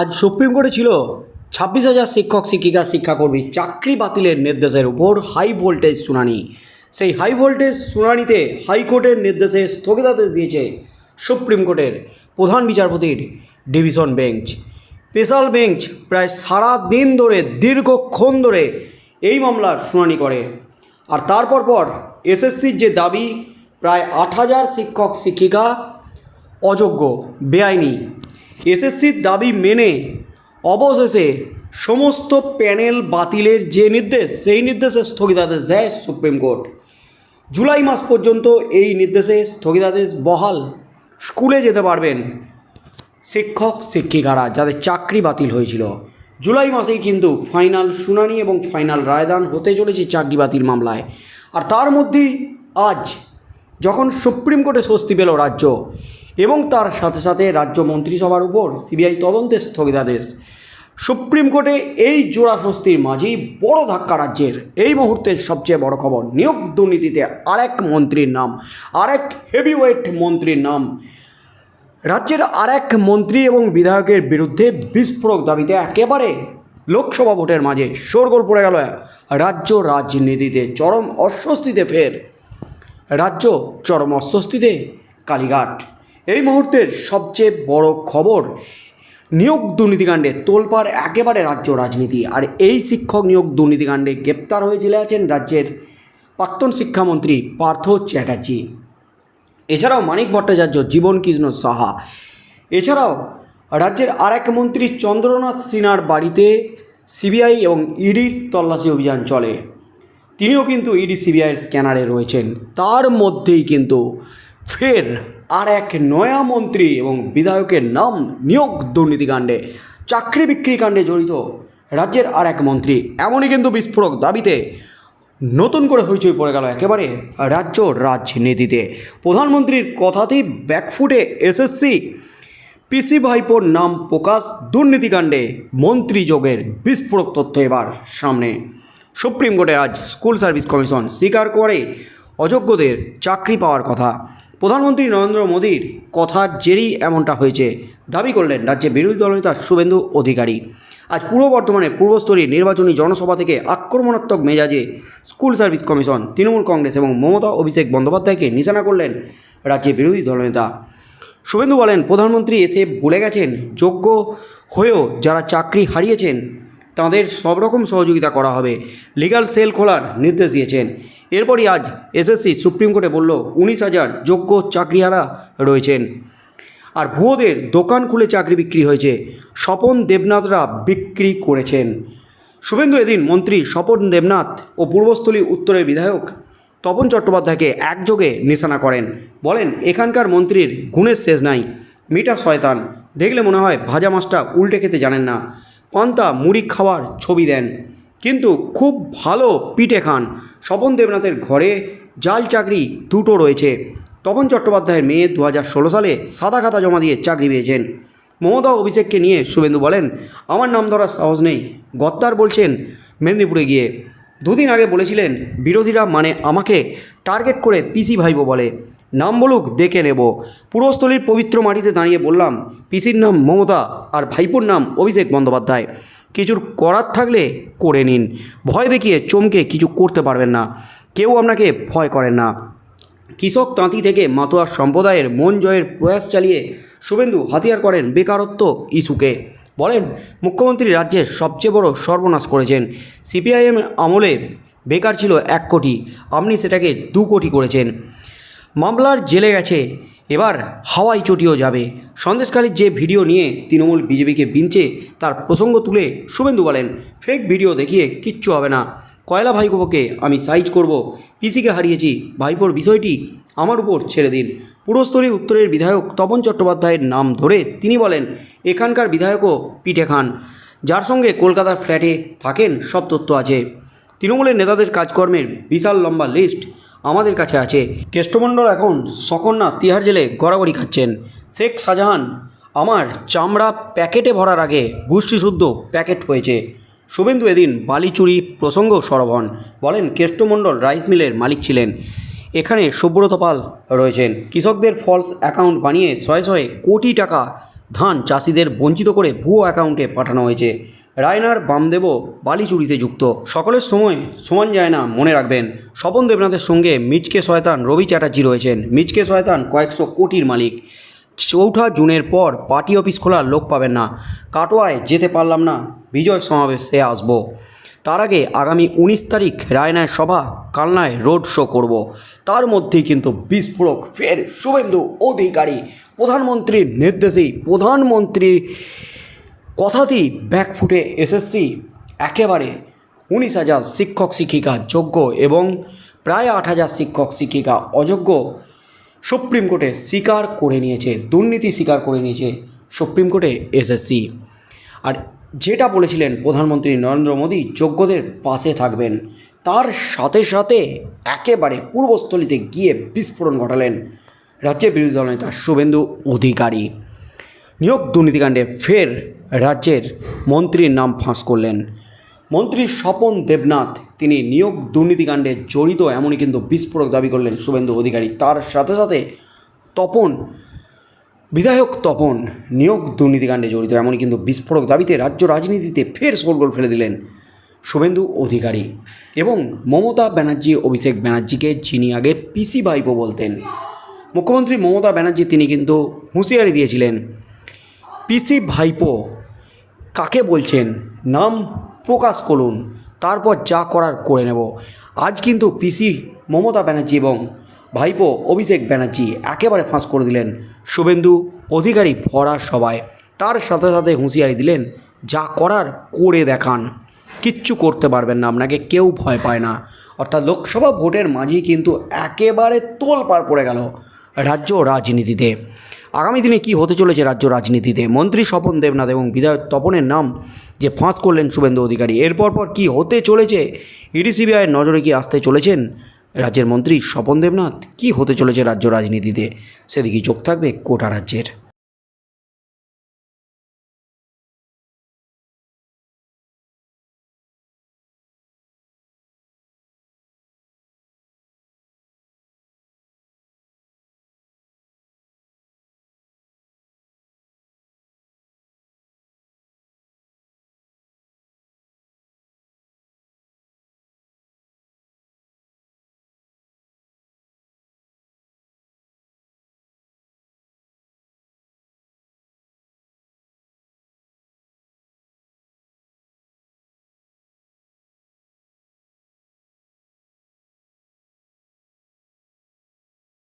আজ সুপ্রিম কোর্টে ছিল ছাব্বিশ হাজার শিক্ষক, শিক্ষিকা, শিক্ষাকর্মী চাকরি বাতিলের নির্দেশের উপর হাই ভোল্টেজ শুনানি। সেই হাই ভোল্টেজ শুনানিতে হাইকোর্টের নির্দেশে স্থগিতাদেশ দিয়েছে সুপ্রিম কোর্টের প্রধান বিচারপতির ডিভিশন বেঞ্চ। স্পেশাল বেঞ্চ প্রায় সারা দিন ধরে, দীর্ঘক্ষণ ধরে এই মামলার শুনানি করে। আর তারপর পর এসএসসির যে দাবি, প্রায় আট হাজার শিক্ষক, শিক্ষিকা অযোগ্য, বেআইনি এসএসসির দাবি মেনে অবশেষে সমস্ত প্যানেল বাতিলের যে নির্দেশ, সেই নির্দেশে স্থগিতাদেশ দেয় সুপ্রিম কোর্ট। জুলাই মাস পর্যন্ত এই নির্দেশে স্থগিতাদেশ বহাল স্কুলে যেতে পারবেন শিক্ষক, শিক্ষিকারা যাদের চাকরি বাতিল হয়েছিল। জুলাই মাসেই কিন্তু ফাইনাল শুনানি এবং ফাইনাল রায়দান হতে চলেছে চাকরি বাতিল মামলায়। আর তার মধ্যেই আজ যখন সুপ্রিম কোর্টে স্বস্তি পেল রাজ্য এবং তার সাথে সাথে রাজ্য মন্ত্রিসভার উপর সিবিআই তদন্তের স্থগিতাদেশ। সুপ্রিম কোর্টে এই জোড়া স্বস্তির মাঝেই বড় ধাক্কা রাজ্যের। এই মুহূর্তের সবচেয়ে বড় খবর, নিয়োগ দুর্নীতিতে আরেক মন্ত্রীর নাম, আরেক হেভিওয়েট মন্ত্রীর নাম। রাজ্যের আরেক মন্ত্রী এবং বিধায়কের বিরুদ্ধে বিস্ফোরক দাবিতে একেবারে লোকসভা ভোটের মাঝে শোরগোল পড়ে গেল রাজ্য রাজনীতিতে চরম অস্বস্তিতে ফের। রাজ্য চরম অস্বস্তিতে কালীঘাট। এই মুহূর্তের সবচেয়ে বড় খবর, নিয়োগ দুর্নীতিকাণ্ডে তোলপাড় একেবারে রাজ্য রাজনীতি। আর এই শিক্ষক নিয়োগ দুর্নীতিকাণ্ডে গ্রেপ্তার হয়ে জেলে আছেন রাজ্যের প্রাক্তন শিক্ষামন্ত্রী পার্থ চ্যাটার্জি। এছাড়াও মানিক ভট্টাচার্য, জীবন কৃষ্ণ সাহা। এছাড়াও রাজ্যের আর এক মন্ত্রী চন্দ্রনাথ সিনহার বাড়িতে সিবিআই এবং ইডির তল্লাশি অভিযান চলে। তিনিও কিন্তু ইডি, সিবিআইয়ের স্ক্যানারে রয়েছেন। তার মধ্যেই কিন্তু ফের আর এক নয়া মন্ত্রী এবং বিধায়কের নাম নিয়োগ দুর্নীতিকাণ্ডে চাকরি বিক্রি কাণ্ডে জড়িত রাজ্যের আর এক মন্ত্রী। এমনই কিন্তু বিস্ফোরক দাবিতে নতুন করে হইচই পড়ে গেল একেবারে রাজ্য রাজনীতিতে। প্রধানমন্ত্রীর কথাতেই ব্যাকফুটে এসএসসি, পিসি ভাইপোর নাম প্রকাশ দুর্নীতিকাণ্ডে মন্ত্রী যোগের বিস্ফোরক তথ্য এবার সামনে। সুপ্রিম কোর্টে আজ স্কুল সার্ভিস কমিশন স্বীকার করে অযোগ্যদের চাকরি পাওয়ার কথা। প্রধানমন্ত্রী নরেন্দ্র মোদীর কথার জেরেই এমনটা হয়েছে। দাবি করলেন রাজ্যে বিরোধী দলনেতা শুভেন্দু অধিকারী। আজ পূর্ব বর্ধমানে পূর্বস্তরীয় নির্বাচনী জনসভা থেকে আক্রমণাত্মক মেজাজে school service commission, Trinamool Congress এবং মমতা অভিষেক বন্দ্যোপাধ্যায়কে নিশানা করলেন রাজ্যের বিরোধী দলনেতা শুভেন্দু বলেন, প্রধানমন্ত্রী এসে বলে গেছেন, যোগ্য হয়েও যারা চাকরি হারিয়েছেন তাদের সব রকম সহযোগিতা করা হবে। লিগাল সেল খোলার নির্দেশ দিয়েছেন। এরপরই আজ এসএসসি সুপ্রিম কোর্টে বলল, উনিশ হাজার যোগ্য চাকরিহারা রয়েছেন। আর ভুয়োদের দোকান খুলে চাকরি বিক্রি হয়েছে। স্বপন দেবনাথরা বিক্রি করেছেন। শুভেন্দু এদিন মন্ত্রী স্বপন দেবনাথ ও পূর্বস্থলী উত্তরের বিধায়ক তপন চট্টোপাধ্যায়কে একযোগে নিশানা করেন। বলেন, এখানকার মন্ত্রীর গুণের শেষ নাই, মিটা শয়তান। দেখলে মনে হয় ভাজা মাছটা উল্টে খেতে জানেন না। পান্তা মুড়ি খাওয়ার ছবি দেন। কিন্তু খুব ভালো পিঠে খান। স্বপন দেবনাথের ঘরে জাল চাকরি দুটো রয়েছে। তপন চট্টোপাধ্যায়ের মেয়ে দু হাজার ষোলো সালে সাদা খাতা জমা দিয়ে চাকরি পেয়েছেন। মমতা অভিষেককে নিয়ে শুভেন্দু বলেন, আমার নাম ধরার সাহস নেই। গদ্দার বলছেন মেদিনীপুরে গিয়ে। দুদিন আগে বলেছিলেন, বিরোধীরা মানে আমাকে টার্গেট করে পিসি ভাইবো বলে। নাম বলুক, দেখে নেব। পূর্বস্থলীর পবিত্র মাটিতে দাঁড়িয়ে বললাম, পিসির নাম মমতা আর ভাইপোর নাম অভিষেক বন্দ্যোপাধ্যায়। কিছুর করার থাকলে করে নিন। ভয় দেখিয়ে চমকে কিছু করতে পারবেন না। কেউ আপনাকে ভয় করেন না। কৃষক তাঁতি থেকে মাতোয়ার সম্প্রদায়ের মন জয়ের প্রয়াস চালিয়ে শুভেন্দু হাতিয়ার করেন বেকারত্ব ইস্যুকে। বলেন, মুখ্যমন্ত্রী রাজ্যের সবচেয়ে বড় সর্বনাশ করেছেন। সিপিআইএম আমলে বেকার ছিল এক কোটি। আপনি সেটাকে দু কোটি করেছেন। মামলার জেলে গেছে এবার হাওয়াই চটিও যাবে। সন্দেশকালীর যে ভিডিও নিয়ে তৃণমূল বিজেপিকে বিনছে, তার প্রসঙ্গ তুলে শুভেন্দু বলেন, ফেক ভিডিও দেখিয়ে কিচ্ছু হবে না। কয়লা ভাইপোকে আমি সাইজ করব। পিসিকে হারিয়েছি। ভাইপোর বিষয়টি আমার উপর ছেড়ে দিন। পূর্বস্তরী উত্তরের বিধায়ক তপন চট্টোপাধ্যায়ের নাম ধরে তিনি বলেন, এখানকার বিধায়কও পিঠে খান। যার সঙ্গে কলকাতার ফ্ল্যাটে থাকেন সব তথ্য আছে। তৃণমূলের নেতাদের কাজকর্মের বিশাল লম্বা লিস্ট। আমাদের কাছে আছে। কেষ্টমণ্ডল এখন সকন্যা তিহার জেলে গড়াগড়ি খাচ্ছেন। শেখ শাহজাহান, আমার চামড়া প্যাকেটে ভরার আগে গোষ্ঠী শুদ্ধ প্যাকেট হয়েছে। শুভেন্দু এদিন বালিচুরি প্রসঙ্গ সরব হন বলেন কেষ্টমণ্ডল রাইস মিলের মালিক ছিলেন। এখানে সুব্রত পাল রয়েছেন। কৃষকদের ফলস অ্যাকাউন্ট বানিয়ে শয়ে শয়ে কোটি টাকা ধান চাষিদের বঞ্চিত করে ভুয়ো অ্যাকাউন্টে পাঠানো হয়েছে। রায়নার বামদেবও বালি চুরিতে যুক্ত। সকলের সময় সমান যায় না মনে রাখবেন। স্বপন দেবনাথের সঙ্গে মিচকে শয়তান রবি চ্যাটার্জি রয়েছেন। মিচকে শয়তান কয়েকশো কোটির মালিক। চৌঠা জুনের পর পার্টি অফিস খোলার লোক পাবেন না। কাটোয়ায় যেতে পারলাম না। বিজয় সমাবেশে আসব। তার আগে আগামী উনিশ তারিখ রায়নায় সভা কালনায় রোড শো করব। তার মধ্যেই কিন্তু বিস্ফোরক ফের শুভেন্দু অধিকারী। প্রধানমন্ত্রীর নির্দেশেই প্রধানমন্ত্রী কথাতেই ব্যাকফুটে এসএসসি, একেবারে উনিশ হাজার শিক্ষক শিক্ষিকা যোগ্য এবং প্রায় আট হাজার শিক্ষক শিক্ষিকা অযোগ্য সুপ্রিম কোর্টে স্বীকার করে নিয়েছে, দুর্নীতি স্বীকার করে নিয়েছে সুপ্রিম কোর্টে এসএসসি। আর যেটা বলেছিলেন প্রধানমন্ত্রী নরেন্দ্র মোদী, যোগ্যদের পাশে থাকবেন। তার সাথে সাথে একেবারে পূর্বস্থলিতে গিয়ে বিস্ফোরণ ঘটালেন রাজ্যের বিরোধী দলনেতা শুভেন্দু অধিকারী। নিয়োগ দুর্নীতিকাণ্ডে ফের রাজ্যের মন্ত্রীর নাম ফাঁস করলেন। মন্ত্রী স্বপন দেবনাথ, তিনি নিয়োগ দুর্নীতিকাণ্ডে জড়িত এমনই কিন্তু বিস্ফোরক দাবি করলেন শুভেন্দু অধিকারী। তার সাথে সাথে তপন, বিধায়ক তপন নিয়োগ দুর্নীতিকাণ্ডে জড়িত এমনই কিন্তু বিস্ফোরক দাবিতে রাজ্য রাজনীতিতে ফের শোরগোল ফেলে দিলেন শুভেন্দু অধিকারী এবং মমতা ব্যানার্জি, অভিষেক ব্যানার্জিকে, যিনি আগে পিসি ভাইপো বলতেন। মুখ্যমন্ত্রী মমতা ব্যানার্জি, তিনি কিন্তু হুঁশিয়ারি দিয়েছিলেন, পিসি ভাইপো কাকে বলছেন? নাম প্রকাশ করুন, তারপর যা করার করে নেব। আজ কিন্তু পিসি মমতা ব্যানার্জি এবং ভাইপো অভিষেক ব্যানার্জি একেবারে ফাঁস করে দিলেন। শুভেন্দু অধিকারী ভরা সবাই তার সাথে সাথে হুঁশিয়ারি দিলেন, যা করার করে দেখান। কিচ্ছু করতে পারবেন না, আপনাকে কেউ ভয় পায় না। অর্থাৎ লোকসভা ভোটের মাঝেই কিন্তু একেবারে তোলপাড় পড়ে গেল রাজ্য রাজনীতিতে। আগামী দিনে কি হতে চলেছে রাজ্য রাজনীতিতে? মন্ত্রী স্বপন দেবনাথ এবং বিধায়ক তপনের নাম যে ফাঁস করলেন শুভেন্দু অধিকারী, এরপর পর কি হতে চলেছে? ইডি সিবিআইয়ের নজরে কি আসতে চলেছেন রাজ্যের মন্ত্রী স্বপন দেবনাথ? কি হতে চলেছে রাজ্য রাজনীতিতে? সেদিকে চোখ থাকবে কোটা রাজ্যের।